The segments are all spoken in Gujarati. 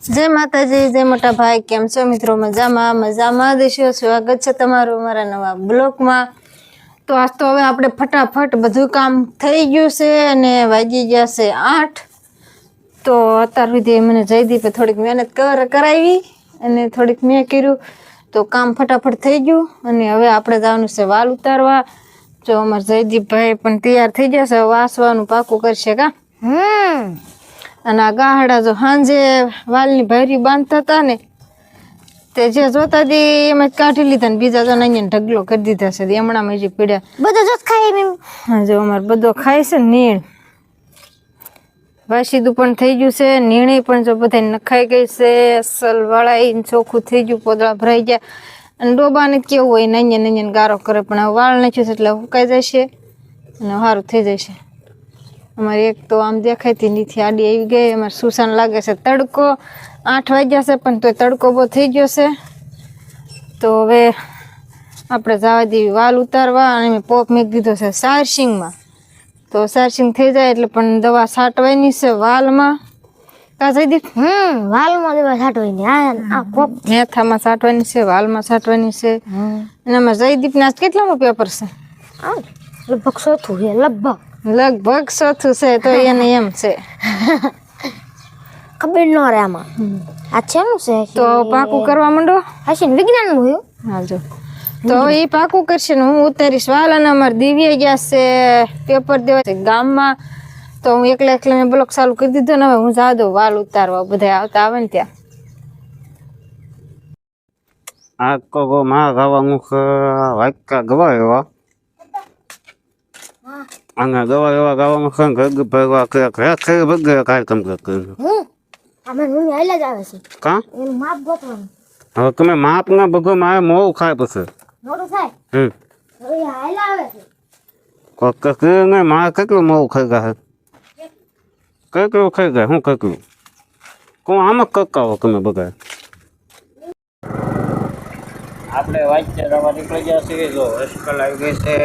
જય માતાજી જય મોટા ભાઈ કેમ છો મિત્રો? મજામાં મજામાં દેશો સ્વાગત છે તમારું અમારા નવા બ્લોગમાં. તો આજ તો હવે આપણે ફટાફટ બધું કામ થઈ ગયું છે અને વાગી ગયા છે આઠ. તો અત્યાર સુધી મને જયદીપે થોડીક મહેનત કર કરાવી અને થોડીક મેં કર્યું. તો કામ ફટાફટ થઈ ગયું અને હવે આપણે જવાનું છે વાલ ઉતારવા. જો અમારા જયદીપભાઈ પણ તૈયાર થઈ ગયા છે વાસવાનું પાકું કરશે કા? હમ. અને આ ગાહડા જો સાંજે વાલની ભારી બાંધતા હતા ને તે જે જોતા હતી એમ જ કાઢી લીધા ને બીજા તો અહીંયા ઢગલો કરી દીધા છે. એમણામાં હજી પીડ્યા. બધો જ મેં હા જો અમારે બધો ખાય છે ને નીણ. વાસીદું પણ થઈ ગયું છે નીણી પણ જો બધા નખાઈ ગઈ છે અસલ વાળા ચોખ્ખું થઈ ગયું પોદળા ભરાઈ ગયા. અને ડોબાને કેવું હોય નૈયા નૈયા ગારો કરે પણ વાળ નાખ્યું છે એટલે હુકાઈ જશે અને સારું થઈ જશે અમારે એક તો આમ દેખાયતી નીથી. આડી આવી ગઈ. અમારે સુસાન લાગે છે તડકો. આઠ વાગ્યા છે પણ તોય તડકો બહુ થઈ ગયો છે. તો હવે આપણે જવા દેવી વાલ ઉતારવા અને મેં પોપ મેં દીધો છે સારસિંગમાં. તો સારસિંગ થઈ જાય એટલે પણ દવા છાંટવાની છે વાલમાં. કા જઈ હમ વાલમાં દેવા છાંટવાની. આ પોપ. મેથામાં છાંટવાની છે વાલમાં છાંટવાની છે. અને આમાં જયદીપના કેટલામો પેપર છે? આ લગભગ ચોથું છે લગભગ. લગભગ ચોથું છે તો એને એમ છે. ખબર ન રહે આમાં. આ છેનું છે તો પાકું કરવા માંડો? હશે ને વિજ્ઞાનનું હોય હા જો. તો એ પાકું કરશે ને હું ઉતારીશ. વાલ અને અમારે દિવ્ય ગયા છે પેપર દેવા છે ગામમાં. તો હું એકલા એકલાને મેં બ્લોક ચાલુ કરી દીધો ને હવે હું જા દઉં વાલ ઉતારવા બધા આવતા આવે ને ત્યાં. આકો માં ગાવા મુખ વાક્યા ગવા અને ગવા એવા ગાવા મુખ ગગ ભગવા કે કે કે ભગ કાર્યક્રમ કે હું આમાં હું હાલ્યા જ આવે છે કા એનું માપ ગોતવાનું હવે તમે માપ ના ભગો મારે મોં ખાય પછી મોટું થાય હમ હવે હાલ્યા આવે છે કોક કે ને મારે કેટલું મોં ખાઈ ગયા કેટલું ખાઈ ગયા હું કેટલું કોણ આમ કકાવો તમે બગાડ આપણે વાંચ્ય દવા નીકળી ગયા છીએ જો હોસ્પિટલ આવી ગઈ છે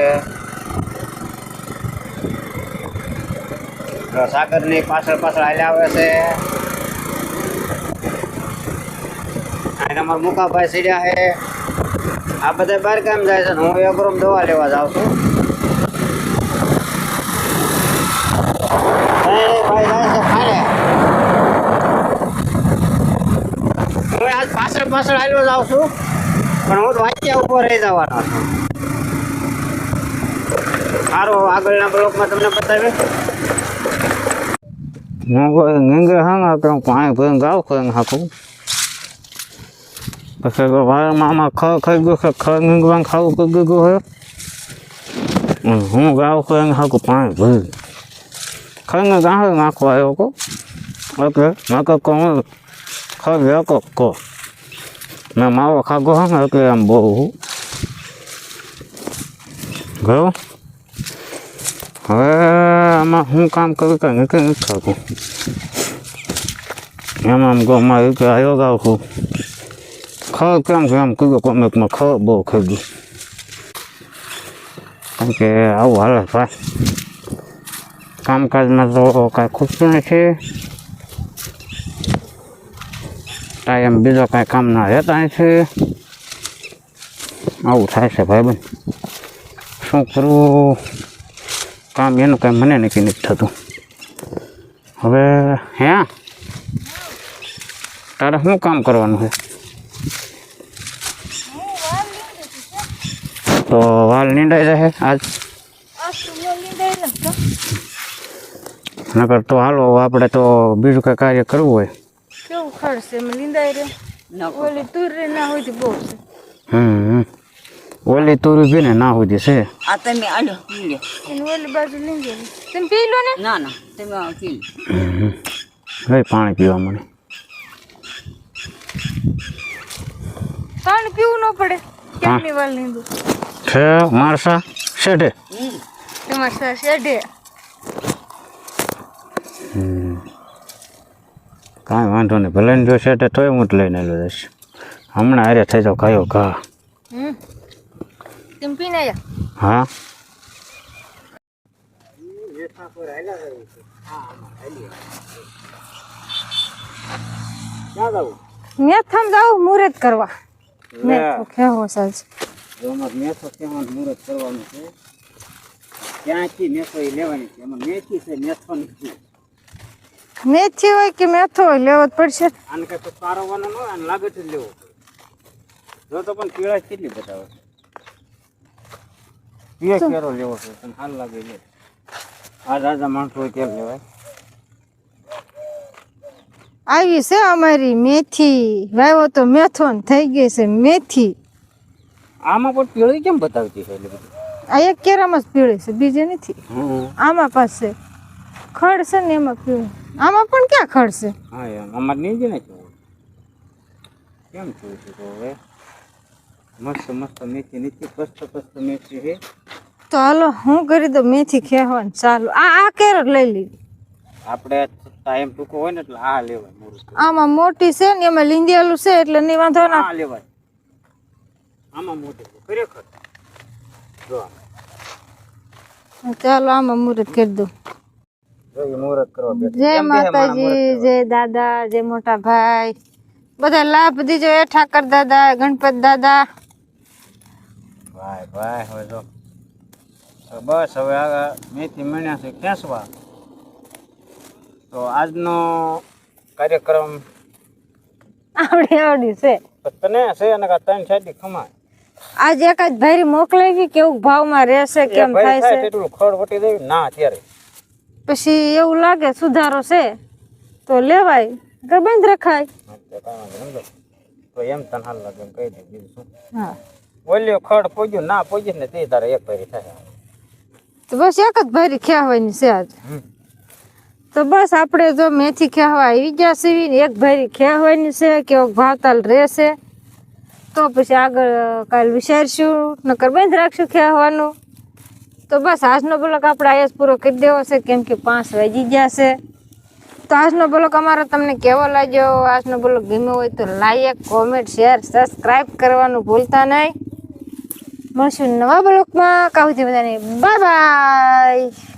સાગરની પાછળ પાછળ હાલ્યા આવે છે. અમારા મુકાભાઈ સીડ્યા છે. આ બધા બહાર કામ જાય છે હું એગ્રોમ દવા લેવા જાઉં છું. પાછળ પાછળ હાલ્યો જાઉં છું. પણ હું તો વાંચ્યા ઉપર રહી જવાનો છું. સારું આગળના બ્લોકમાં તમને બતાવે હું પાણી ભરીને ગાવ કરીને હાકું પછી વારમાં આમાં ખ ખાઈ ગયું છે ખ ગંગવાન ખાવું કરી ગયું છે હું ગાવ કરીને હાકું પાણી ભરી ખાઈને ગાહે નાખવા આવ્યો કો એટલે નાકો કો હું ખર વેકો કો મેં માવો ખાગો હા એટલે આમ બહુ ગયો હવે આમાં હું કામ કરું કે નથી થતું એમાં આમ ગો મારે કે આવ્યો ગાવ છું ખબર કેમ કે આમ કીધું કોમેકમાં ખબર બહુ ખાઈ કેમ કે આવું હાલે ભાઈ. કામકાજમાં તો કાંઈ ખૂટતું નથી. એમ બીજો કાંઈ કામ ના રહેતા નથી. આવું થાય છે ભાઈ બન શું કરવું કામ એનું કાંઈ મને નથી નથી થતું. હવે હે? તારે શું કામ કરવાનું છે? તો વાલ નીંડાઈ જશે આજ? નકર તો હાલો આપણે તો બીજું કઈ કાર્ય કરવું હોય. કેવું ખર્ચે લીંદાઈ રે ઓલી તુર રે ના હોય બહુ હમ. ઓલી તુરી પીને ને સુધી છે. આ તમે આલો પી લો. ઓલી બાજુ લીંદેલી તમે પી લો ને? ના ના તમે પી લો. પાણી પીવા મને પાણી પીવું ન પડે. કેમની વાલ લીંદું છે મારસા શેઢે? તમારે સા શેઢે. કાંઈ વાંધો નહીં. ભલે ને જો શેઢે તોય હું જ લઈને લો જઈશ. હમણાં હારે થઈ જાવ કયો ઘા. હમ. તમે પીને આવ્યા હા ક્યાં જવું મેથામ જાવ મુહૂર્ત કરવા લે મેથો ખેવો સાજ જો અમારે મેથો કેમાં મુહૂર્ત કરવાનું છે ક્યાંથી મેથો એ લેવાની છે એમાં મેથી છે મેથો નથી મેથી હોય કે મેથો હોય લેવો જ પડશે આને કઈ પારવવાનો ન હોય આને લાગે જ લેવો પડે જો તો પણ પીળા કેટલી બતાવે છે કેરો લેવો છે તને હાલ લાગે લે આ રાજા માણસો હોય લેવાય. આવી છે અમારી મેથી. વાવ્યો તો મેથો થઈ ગઈ છે મેથી. આમાં પણ પીળી કેમ બતાવતી છે એટલે બધું? આ એક કેરામાં જ પીળી છે બીજે નથી. હમ. આમાં પાસે ખડ છે ને એમાં પીળું. આમાં પણ ક્યાં ખડ છે? હા એમ. અમારે નહીં જ ને કેમ જોયું છે તો હવે? મસ્ત મસ્ત મેથી નીચે પસ્ત પસ્ત મેથી છે. તો હાલો હું કરી દઉં મેથી ખેવાનું ચાલુ. આ આ કેરટ લઈ લીધી આપણે ટાઈમ ટૂંકો હોય ને એટલે આ લેવાય આમાં મોટી છે ને એમાં લીંદેલું છે એટલે નહીં વાંધો ના આ લેવાય. આમાં મોટી છે ખરેખર જો ચાલો આમાં મુહૂર્ત કરી દઉં. જય માતાજી જય દાદા જય મોટા ભાઈ. બધા લાભ દીજો એ ઠાકર દાદા ગણપત દાદા? ભાઈ ભાઈ હવે જો. તો બસ હવે આ મેથી મણ્યા છે ખેંચવા. તો આજનો કાર્યક્રમ આવડી આવડી છે. તને છે અને ત્રણ સાઈડ ખમાય. આજ એકાદ ભાઈ મોકલાવી કેવું ભાવમાં રહેશે કેમ થાય છે? તેટલું ખડ વટી દેવી ના અત્યારે. પછી એવું લાગે સુધારો છે તો લેવાય કે બંધ રખાય તો એમ તને હાલ લાગે એમ કહી દે બીજું શું? હા. ઓલ્યો ખડ પોગ્યું ના પોગ્યું ને તે તારે એક ભાઈ થાય. તો બસ એક જ ભારી ખ્યાવાની છે આજ. તો બસ આપણે જો મેથી ખેવા આવી ગયા સીવી ને એક ભારી ખેવાની છે કે ભાવતાલ રહેશે. તો પછી આગળ કાલ વિચારશું નકર બંધ રાખશું ખેવાનું તો બસ આજનો બ્લોક આપણે આયસ પૂરો કરી દેવો છે કેમ કે પાંચ વાગી ગયા છે. તો આજનો બ્લોક અમારો તમને કેવો લાગ્યો? આજનો બ્લોક ગમ્યો હોય તો લાઈક કોમેન્ટ શેર સબસ્ક્રાઈબ કરવાનું ભૂલતા નહીં. મળશું નવા બ્લોકમાં કાવતી બધાને બાય બાય.